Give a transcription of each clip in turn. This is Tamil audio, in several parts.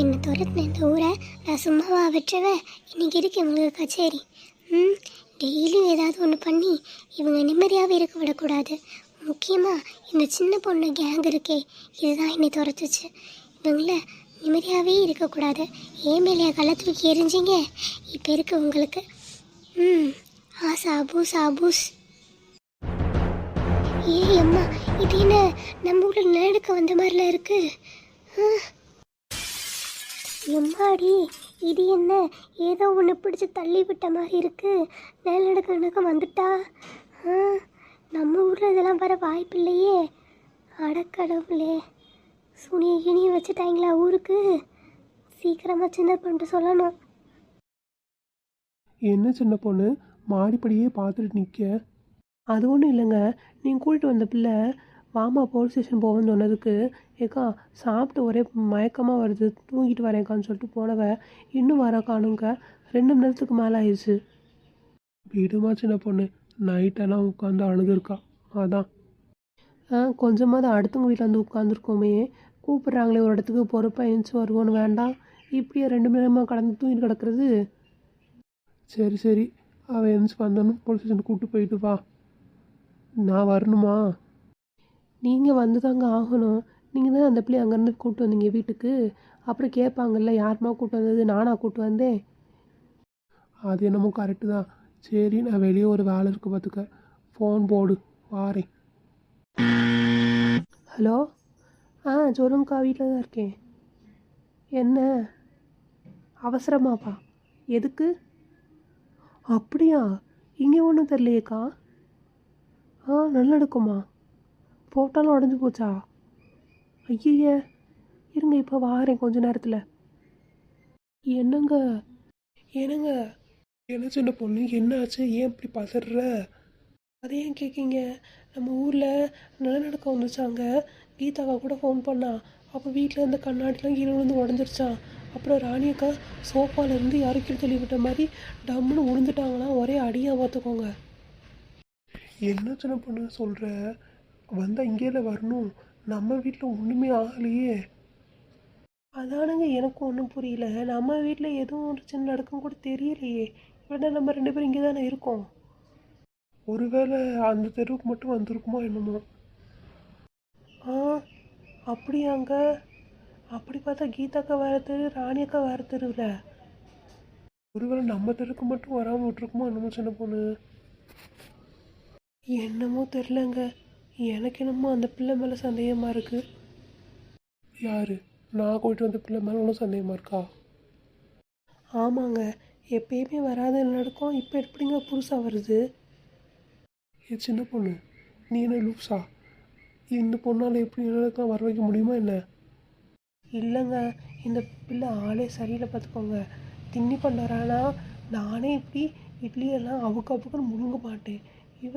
என்னை துரத்துன இந்த ஊரை நான் சும்மாவா விட்டுருவேன் இன்னைக்கு இருக்கு இவங்க கச்சேரி. ம் டெய்லியும் ஏதாவது ஒன்று பண்ணி இவங்க நிம்மதியாகவே இருக்க விடக்கூடாது. முக்கியமாக இந்த சின்ன பொண்ணு கேங் இருக்கே. இதுதான் என்னை துரத்துச்சு. இவங்கள நிம்மதியாகவே இருக்கக்கூடாது. ஏன் மேலே கள்ள தூக்கி எரிஞ்சிங்க இப்போ இருக்கு உங்களுக்கு. ம் ஆ சாபூஸ் ஆபூஸ் ஏய் அம்மா இது என்ன? நம்ம ஊரில் நிலநடுக்கம் வந்த மாதிரிலாம் இருக்குது எம்மாடி இது என்ன? ஏதோ ஒன்று பிடிச்சி தள்ளி விட்ட மாதிரி இருக்குது நிலநடுக்க நடக்க வந்துட்டா? ஆ, நம்ம ஊரில் இதெல்லாம் வர வாய்ப்பு இல்லையே. அடக்கடவுளே சுனியை கிணியை வச்சுட்டாங்களா ஊருக்கு? சீக்கிரமாக சின்ன பண்ணிட்டு சொல்லணும். என்ன சின்ன பொண்ணு? மாடிப்படியே பார்த்துட்டு நிற்க அது ஒன்றும் இல்லைங்க. நீங்கள் கூட்டிகிட்டு வந்த பிள்ளை வாமா போலீஸ் ஸ்டேஷன் போவேன்னு சொன்னதுக்கு ஏக்கா சாப்பிட்டு ஒரே மயக்கமாக வருது தூங்கிட்டு வரேன்க்கான்னு சொல்லிட்டு போனவ இன்னும் வர காணுங்க ரெண்டு மணி நேரத்துக்கு மேலே ஆயிடுச்சு விடுமா சின்ன பொண்ணு. நைட்டெல்லாம் உட்காந்து அழுதுருக்கா. அதான். ஆ கொஞ்சமாவது அடுத்தவங்க வீட்டில் வந்து உட்காந்துருக்கோமே கூப்பிட்றாங்களே ஒரு இடத்துக்கு பொறுப்பாக எழுந்துச்சு வருவோன்னு வேண்டாம். இப்படியே ரெண்டு மணி நேரமாக கடந்து தூங்கிட்டு கிடக்குறது. சரி சரி. அவன் எழுந்துச்சு வந்தோன்னு போலீஸ் ஸ்டேஷன் கூப்பிட்டு போயிட்டு வா. நான் வரணுமா? நீங்கள் வந்து தாங்க ஆகணும். நீங்கள் தான் அந்த பிள்ளைய அங்கேருந்து கூப்பிட்டு வந்தீங்க வீட்டுக்கு? அப்புறம் கேட்பாங்கல்ல யாருமா கூப்பிட்டு வந்தது? நானா கூப்பிட்டு வந்தேன். அது என்னமோ கரெக்டு தான். சரி நான் வெளியே ஒரு வேலை இருக்கு பார்த்துக்க. ஃபோன் போடு வாரேன். ஹலோ? ஆ சொல்லுங்கக்கா வீட்டில் தான் இருக்கேன். என்ன? அவசரமாப்பா எதுக்கு? அப்படியா? இங்கே ஒன்றும் தெரியலையேக்கா. ஆ நல்லா எடுக்குமா போட்டாலும் உடஞ்சி போச்சா? ஐயய்ய இருங்க இப்போ வாரேன் கொஞ்ச நேரத்தில். என்னங்க? என்னங்க? என்ன சின்ன பொண்ணு? என்ன ஆச்சு? ஏன் இப்படி பதற? அதை ஏன் கேட்கீங்க நம்ம ஊரில் நிலநடுக்கம் வந்துச்சாங்க. கீதாக்கா கூட ஃபோன் பண்ணா. அப்போ வீட்டில் இருந்த கண்ணாடிலாம் கீழே விழுந்து உடஞ்சிருச்சான் அப்புறம் ராணி அக்கா சோஃபால இருந்து யாரும் கீழே தள்ளி விட்ட மாதிரி டம்முன்னு விழுந்துட்டாங்களாம் ஒரே அடியாக பார்த்துக்கோங்க. என்ன சின்ன பொண்ணு சொல்கிற வந்தால் இங்கேல வரணும். நம்ம வீட்டில் ஒன்றுமே ஆகலையே. அதானுங்க எனக்கும் ஒன்றும் புரியல. நம்ம வீட்டில் எதுவும் ஒரு சின்ன நடக்கும் கூட தெரியலையே. இவ்வளோ நம்ம ரெண்டு பேரும் இங்கே தானே இருக்கோம். ஒருவேளை அந்த தெருவுக்கு மட்டும் வந்திருக்குமோ என்னமோ. ஆ அப்படியாங்க. அப்படி பார்த்தா கீதாக்கா வேறு தெரு ராணி அக்கா வேறு தெருவில். ஒருவேளை நம்ம தெருக்கு மட்டும் வராமல் விட்டுருக்குமோ என்னமோ சின்ன பொண்ணு. என்னமோ தெரிலங்க எனக்கு என்னமோ அந்த பிள்ளை மேலே சந்தேகமாக இருக்கு. யார்? நான் கூட்டிட்டு வந்த பிள்ளை மேலே ஒன்றும் சந்தேகமாக இருக்கா? ஆமாங்க. எப்பயுமே வராத நடக்கும். இப்போ எப்படிங்க புதுசாக வருது? ஏ சின்ன பொண்ணு நீ என்ன லூப்ஸா இந்த பொண்ணால் எப்படி நடக்கலாம் வர வைக்க முடியுமா என்ன? இல்லைங்க. இந்த பிள்ளை ஆளே சரியில்லை பார்த்துக்கோங்க. தின்னி பண்ணுறானா நானே இப்படி இட்லியெல்லாம் அவுக்கு அவுக்குன்னு முழுங்க மாட்டேன். இவ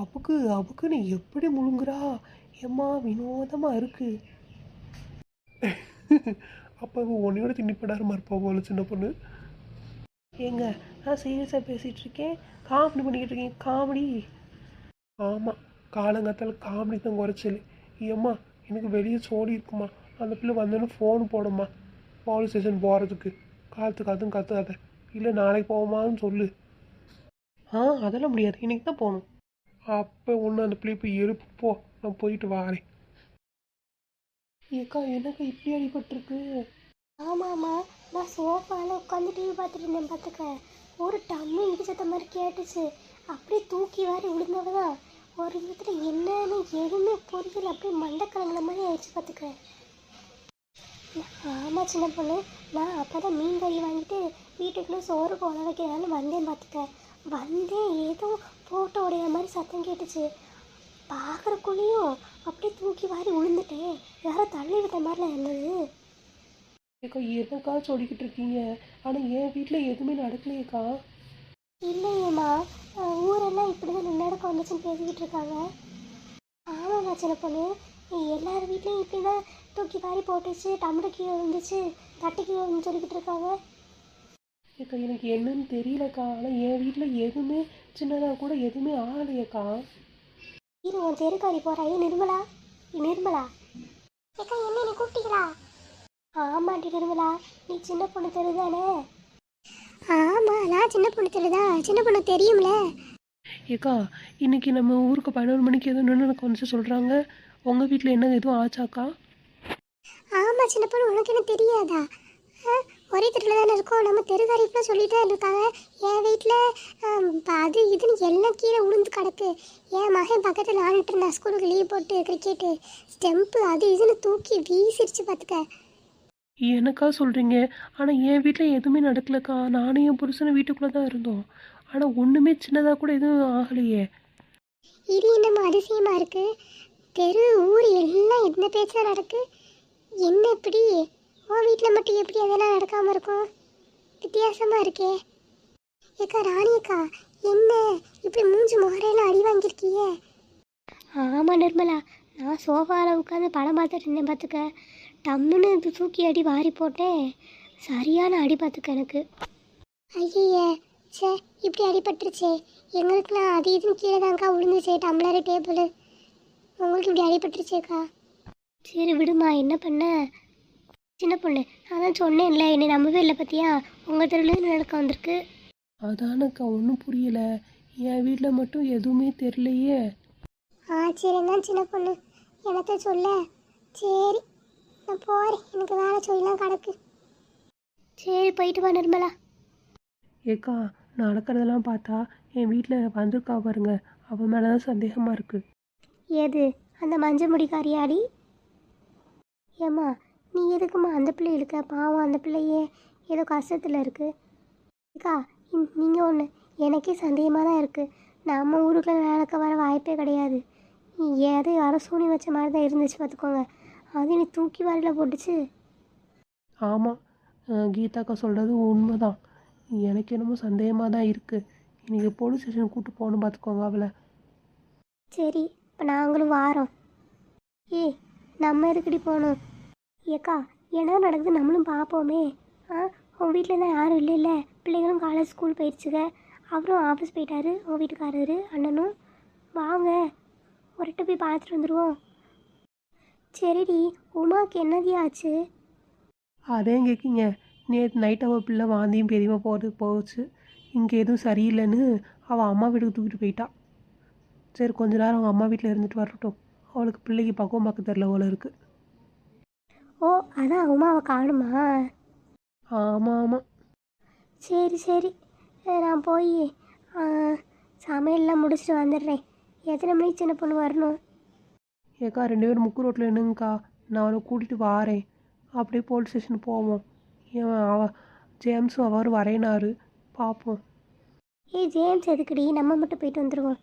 அவுக்கு அவுக்குன்னு எப்படி முழுங்குறா? ஏம்மா வினோதமாக இருக்கு. அப்போ உன்னையோட திண்டிப்படாரமாக இருப்பாங்க இருப்பா போல சின்ன பொண்ணு? ஏங்க நான் சீரியஸாக பேசிகிட்டு இருக்கேன் காமெடி பண்ணிக்கிட்டு இருக்கேன். காமெடி ஆமாம் காலங்காத்தால் காமெடி தான் குறைச்சல். ஏம்மா எனக்கு வெளியே சோடி இருக்குமா? அந்த பிள்ளை வந்தோடனே ஃபோன் போடும்மா. போலீஸ் ஸ்டேஷன் போகிறதுக்கு காலத்துக்கு அதுவும் கற்றுக்காத இல்லை நாளைக்கு போவோமான்னு சொல்லு. ஆ அதெல்லாம் முடியாது. இன்னைக்கு தான் போகணும். அப்போ ஒன்று அந்த பிள்ளை போய் எழுப்பு போ நான் போயிட்டு வாரேன். ஏக்கா எனக்கு இப்படி அடிபட்டுருக்கு. ஆமாம்மா நான் சோஃபாவில் உட்காந்து டிவி பார்த்துட்டு இருந்தேன் பார்த்துக்க. ஒரு டம்மு இடிச்சத மாதிரி கேட்டுச்சு. அப்படியே தூக்கி வாரி விழுந்தவ தான். ஒரு விதத்தில் என்னன்னு எதுவுமே புரியல. அப்படியே மண்டக்கிழங்குன மாதிரி ஆயிடுச்சு பார்த்துக்க. ஆமாம் சின்ன பொண்ணு. நான் அப்போ தான் மீன் கறி வாங்கிட்டு வீட்டுக்குள்ளே சோறு போன வைக்கிறான்னு வந்தேன் பார்த்துக்க. வந்தேன் ஏதோ போட்டோ உடைய மாதிரி சத்தம் கேட்டுச்சு. பார்க்குறக்குள்ளேயும் அப்படியே தூக்கி வாரி விழுந்துட்டேன் யாரோ தள்ளி விட்ட மாதிரிலாம் இருந்தது. ஏக்கா என்னக்கா சொல்லிக்கிட்டு இருக்கீங்க? ஆனால் என் வீட்டில் எதுவுமே நடக்கலையேக்கா. இல்லையேம்மா. ஊரெல்லாம் இப்படி தான் நின்னடக்கம் வந்துச்சுன்னு பேசிக்கிட்டு இருக்காங்க. ஆமாம்மா சின்ன பொண்ணு. எல்லார் வீட்லேயும் இப்படி தான் தூக்கி வாரி போட்டுச்சு. டம்ளர் கீழே விழுந்துச்சு. தட்டு கீழே விழுந்து சொல்லிக்கிட்டு இருக்காங்க. ஏக்கா எனக்கு என்னன்னு தெரியலக்கா. ஆனால் என் வீட்டில் எதுவுமே சின்னதாக கூட எதுவுமே ஆகலையேக்கா. இரு உன் தெருக்காரி போகிறா ஏ நிர்மலா. நிர்மலா. ஏக்கா என்ன கூப்பிட்டீங்களா? ஆமாம் ஆமாட்டி நிர்மலா. நீ சின்ன பொண்ணு தெரியுதானே ஆமாம் நான் சின்ன பொண்ணு தெரியுதா சின்ன பொண்ணு தெரியும்ல. ஏக்கா இன்னைக்கு நம்ம ஊருக்கு பதினோரு மணிக்கு எதுவும் நின்று வந்து சொல்கிறாங்க உங்கள் வீட்டில் என்ன எதுவும் ஆச்சாக்கா? ஆமாம் சின்ன பொண்ணு உனக்கு என்ன தெரியாதா? ஒரே தெருவில் தானே இருக்கோம். நம்ம தெருக்காரிப்பெலாம் சொல்லிட்டு தான் இருக்காங்க. என் வீட்டில் அது இதுன்னு எல்லாம் கீழே உளுந்து கிடக்கு. என் மகன் பக்கத்தில் ஆடிட்டு இருந்தா ஸ்கூலுக்கு லீவ் போட்டு கிரிக்கெட்டு ஸ்டெம்ப்பு அது இதுன்னு தூக்கி வீசிருச்சு பார்த்துக்க எனக்கா சொல்கிறீங்க ஆனால் என் வீட்டில் எதுவுமே நடக்கலக்கா. நானும் என் புருஷனும் வீட்டுக்குள்ளே தான் இருந்தோம். ஆனால் ஒன்றுமே சின்னதாக கூட எதுவும் ஆகலையே. இது என்னமோ அதிசயமாக இருக்கு. தெரு ஊர் எல்லாம் என்ன பேச்சா நடக்கு? என்ன இப்படி? உன் வீட்டில் மட்டும் எப்படி அதெல்லாம் நடக்காமல் இருக்கும்? வித்தியாசமாக இருக்கே. ஏக்கா ராணி அக்கா என்ன? இப்படி மூஞ்சி முகரையெல்லாம் அடி வாங்கியிருக்கியே? ஆமாம் நிர்மலா. நான் சோஃபாவில் உட்காந்து படம் பார்த்துட்டு இருந்தேன் பார்த்துக்க. டம்முன்னு தூக்கி அடி வாரி போட்டேன். சரியான அடி பார்த்துக்க எனக்கு. ஐயே ச்சே இப்படி அடிபட்டுருச்சே. எங்களுக்குலாம் அது இதுன்னு கீழே தான்க்கா விழுந்துச்சே டம்ளரு டேபிள். உங்களுக்கு இப்படி அடிபட்டுருச்சேக்கா. சரி விடுமா என்ன பண்ண? சின்ன பொண்ணு. நான் தான் சொன்னேன்ல என்னை நம்பவே இல்லை பார்த்தியா உங்கள் தெருவில் நடக்க வந்திருக்கு? அதானக்கா ஒன்றும் புரியலை. என் வீட்டில் மட்டும் எதுவுமே தெரியலையே. ஆ சரி தான் சின்ன பொண்ணு. எனக்கு சொல்ல? சரி நான் போகிறேன் எனக்கு வேலை சொல்லலாம் கிடக்கு. சரி போயிட்டு வா நிர்மலா. ஏக்கா நடக்கிறதெல்லாம் பார்த்தா என் வீட்டில் வந்திருக்கா பாருங்க. அவன் மேலே தான் சந்தேகமாக இருக்குது ஏது அந்த மஞ்ச முடிக்காரியாடி ஏம்மா நீ எதுக்கும்மா அந்த பிள்ளை இழுக்க பாவம் அந்த பிள்ளையே. ஏதோ கஷ்டத்தில் இருக்கு. அக்கா நீங்கள் ஒன்று எனக்கே சந்தேகமாக தான் இருக்குது நம்ம ஊருக்குள்ள நடக்க வர வாய்ப்பே கிடையாது. நீ ஏதோ யாரோ சூனி வச்ச மாதிரி தான் இருந்துச்சு பார்த்துக்கோங்க. அது நீ தூக்கி வாரியில் போட்டுச்சு. ஆமாம் கீதாக்கா சொல்கிறது உண்மைதான். எனக்கு என்னமோ சந்தேகமாக தான் இருக்குது இன்றைக்கி போலீஸ் ஸ்டேஷன் கூப்பிட்டு போகணும் பார்த்துக்கோங்க அவளை. சரி இப்போ நாங்களும் வாரோம். ஏய் நம்ம எதுக்கடி போகணும்? ஏக்கா என்ன நடக்குது? நம்மளும் பார்ப்போமே ஆ உன் வீட்டில் தான் யாரும் இல்லைல்ல? பிள்ளைங்களும் காலேஜ் ஸ்கூல் போயிடுச்சுங்க அவரும் ஆஃபீஸ் போயிட்டாரு. உன் வீட்டுக்காரரு அண்ணனும். வாங்க ஒருட்டு போய் பார்த்துட்டு வந்துடுவோம் சரிடி உமாக்கு என்னதி ஆச்சு? அதே கேட்குங்க நேற்று நைட் அவள் பிள்ளை வாந்தியும் பெரியமா போகிறது போச்சு. இங்கே எதுவும் சரியில்லைன்னு அவள் அம்மா வீட்டுக்கு தூக்கிட்டு போயிட்டா. சரி கொஞ்ச நேரம் அவங்க அம்மா வீட்டில் இருந்துட்டு வரட்டும். அவளுக்கு பிள்ளைக்கு பக்குவம் பார்க்க தெரில போல இருக்குது ஓ அதான் உமாவை காணுமா? ஆமாம் ஆமாம் சரி சரி. நான் போய் சமையல்லாம் முடிச்சுட்டு வந்துடுறேன். எத்தனை மணிக்கு சின்ன பொண்ணு வரணும்? ஏக்கா ரெண்டு பேரும் முக்கு ரோட்டில் என்னங்கக்கா நான் அவளை கூட்டிகிட்டு வாரேன். அப்படியே போலீஸ் ஸ்டேஷன் போவோம். ஏன் அவ ஜேம்ஸும் அவரும் வரேனாரு. பார்ப்போம் ஏய் ஜேம்ஸ் எதுக்குடி? நம்ம மட்டும் போயிட்டு வந்துடுவோம்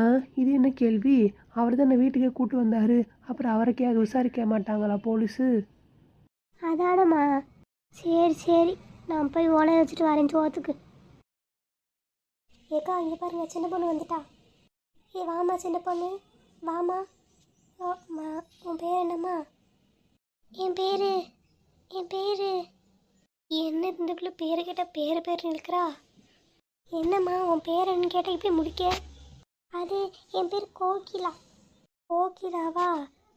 ஆ இது என்ன கேள்வி? அவர் தான் வீட்டுக்கே கூட்டு வந்தார். அப்புறம் அவருக்கே அது விசாரிக்க மாட்டாங்களா போலீஸு? அதானம்மா. சரி சரி. நான் போய் ஓலை வச்சுட்டு வரேன் சோத்துக்கு. ஏக்கா இங்கே பாருங்க சின்ன பொண்ணு வந்துட்டா. ஏ வாமா சின்ன பொண்ணு. வாமா மா உன் பேர் என்னம்மா? என் பேர் என் பேர். என்ன இருந்துக்குள்ள பேரை கேட்டால் பேர பேர் நிற்கிறா என்னம்மா உன் பேர் என்னன்னு கேட்டால் இப்படி முடிக்க? அது என் பேர் கோகிலா. கோகிலாவா?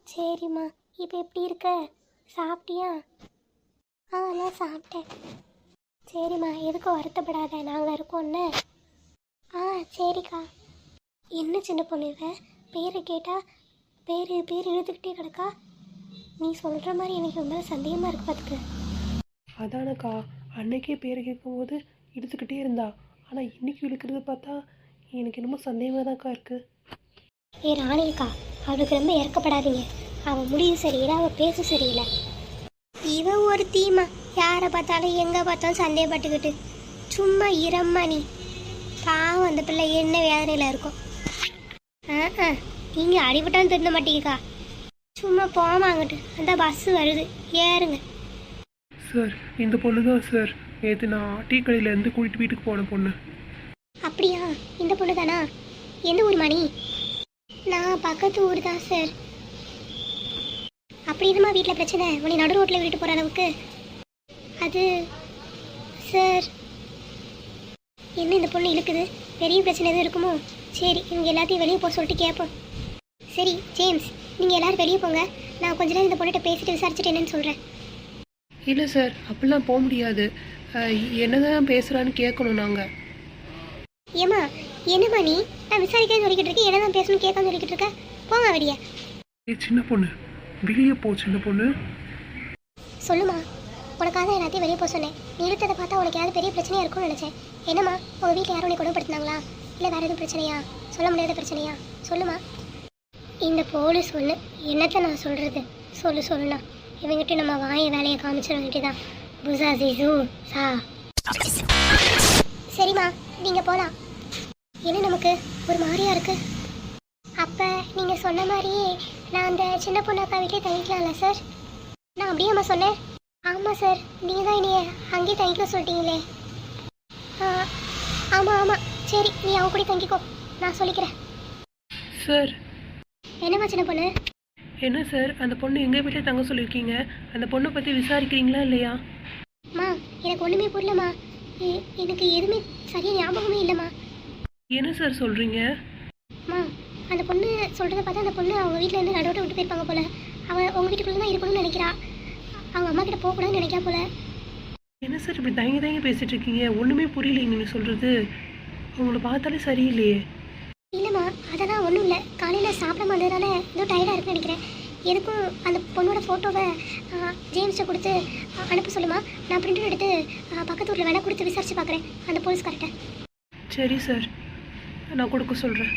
சரிம்மா. இப்போ எப்படி இருக்க? சாப்பிட்டியா? ஆ நான் சாப்பிட்டேன். சரிம்மா. எதுக்கும் வருத்தப்படாத. நாங்கள் இருக்கோம்ல ஆ சரிக்கா. என்ன சின்ன பொண்ணு இவ? பேரை கேட்டால் பேர் பேர் இழுத்துக்கிட்டே கிடக்கா? நீ சொல்கிற மாதிரி எனக்கு ரொம்ப சந்தேகமாக இருக்கு பார்த்துக்க அதானக்கா. அன்னைக்கே பேரை கேட்கும்போது எடுத்துக்கிட்டே இருந்தா. ஆனால் இன்னைக்கு இழுக்கிறது பார்த்தா எனக்கு என்னமோ சந்தேகமாக தான்க்கா இருக்குது ஏ ராணிக்கா அவளுக்கு ரொம்ப இறக்கப்படாதீங்க அவள் முடிவு சரியில்லை அவள் பேச சரியில்லை. இவ ஒரு தீமா. யாரை பார்த்தாலும் எங்கே பார்த்தாலும் சந்தேகப்பட்டுக்கிட்டு. சும்மா இரம்மா நீ. பாவம் அந்த பிள்ளை என்ன வேதனையில் இருக்கும் ஆ ஆ நீங்கள் அடிபட்டாலும் திருந்த மாட்டீங்கக்கா. சும்மா போமாங்கட்டு அந்த பஸ்ஸு வருது. ஏறுங்க. சார் இந்த பொண்ணு தான் சார். நேற்று நான் டீ கடையிலேருந்து கூட்டிகிட்டு வீட்டுக்கு போன பொண்ணு. அப்படியா? இந்த பொண்ணு தானா எந்த ஊர் மணி? நான் பக்கத்து ஊர் தான் சார் அப்படி இதுமா வீட்டில் பிரச்சனை? உன்னை நடு ரோட்டில் விட்டுட்டு போகிற அளவுக்கு. அது சார் என்ன இந்த பொண்ணு இழுக்குது? பெரிய பிரச்சனை எதுவும் இருக்குமோ? சரி இவங்க எல்லாத்தையும் வெளியே போக சொல்லிட்டு கேட்போம் சரி ஜேம்ஸ் நீங்கள் எல்லாரும் வெளியே போங்க. நான் கொஞ்ச நேரம் இந்த பொண்ணுகிட்ட பேசிட்டு விசாரிச்சுட்டு என்னன்னு சொல்கிறேன் இல்லை சார் அப்படிலாம் போக முடியாது. என்னதான் பேசுகிறான்னு கேட்கணும் நாங்கள் ஏம்மா என்னம்மா நீ? நான் விசாரிக்க சொல்லிக்கிட்டு இருக்கேன். என்ன தான் பேசணும் கேட்காம சொல்லிக்கிட்டு இருக்க? போங்க வெளியே. ஏ சின்ன பொண்ணு. வெளியே போ சின்ன பொண்ணு. சொல்லுமா உனக்காக தான் எல்லாத்தையும் வெளியே போக சொன்னேன். நீ இழுத்ததை பார்த்தா உனக்கு ஏதாவது பெரிய பிரச்சனையா இருக்கும்னு நினச்சேன். என்னம்மா உங்கள் வீட்டில் யாரும் உன்னை கொடுமைப்படுத்தினாங்களா? இல்லை வேறு எதுவும் பிரச்சனையா? சொல்ல முடியாத பிரச்சனையா? சொல்லுமா இந்த போலீஸ் ஒன்று என்னத்தை நான் சொல்கிறது சொல்லு சொல்லுண்ணா. இவங்கிட்ட நம்ம வாயை வேலையை காமிச்சிட வேண்டியதான் புசா ஜிசு சா. சரிம்மா நீங்கள் போகலாம் என்ன நமக்கு? ஒரு மாதிரியா இருக்கு. அப்போ நீங்கள் சொன்ன மாதிரியே நான் அந்த சின்ன பொண்ணு அக்கா வீட்டிலே தங்கிக்கலாம்ல சார் நான் அப்படியே அம்மா சொன்னேன். ஆமாம் சார் நீங்கள் தான் என்னைய அங்கேயே தங்கிக்க சொல்லிட்டீங்களே. ஆமாம் ஆமாம் சரி நீ அவங்க கூட தங்கிக்கோ. நான் சொல்லிக்கிறேன். சார் என்னம்மா சின்ன பொண்ணு? என்ன சார் அந்த பொண்ணு எங்கள் வீட்டில் தங்க சொல்லியிருக்கீங்க? அந்த பொண்ணை பற்றி விசாரிக்கிறீங்களா இல்லையா? அம்மா எனக்கு ஒன்றுமே புரியலம்மா. எனக்கு எதுவுமே சரியாக ஞாபகமே இல்லைம்மா. என்ன சார் சொல்கிறீங்க அம்மா அந்த பொண்ணு சொல்கிறத பார்த்தா அந்த பொண்ணு அவங்க வீட்டில் இருந்து நடுவோட்ட விட்டு போயிருப்பாங்க போல. அவள் உங்கள் வீட்டுக்குள்ளே தான் இருக்கணும்னு நினைக்கிறா. அவங்க அம்மா கிட்ட போகக்கூடாதுன்னு நினைக்கா போல. என்ன சார் இப்படி தயங்கி தயங்கி பேசிட்டு இருக்கீங்க? ஒன்றுமே புரியலைங்க நீங்கள் சொல்கிறது உங்களை பார்த்தாலே சரியில்லையே. இல்லைம்மா அதெல்லாம் ஒன்றும் இல்லை. காலையில் சாப்பிடாம வந்ததுனால ஏதோ டயர்டாக இருக்குன்னு நினைக்கிறேன். எதுக்கும் அந்த பொண்ணோட ஃபோட்டோவை ஜேம்ஸ்ட்டை கொடுத்து அனுப்ப சொல்லுமா? நான் பிரிண்ட் எடுத்து பக்கத்து ஊரில் வேணால் கொடுத்து விசாரித்து பார்க்குறேன் அந்த போலீஸ்கார்ட்ட சரி சார் நான் கொடுக்க சொல்கிறேன்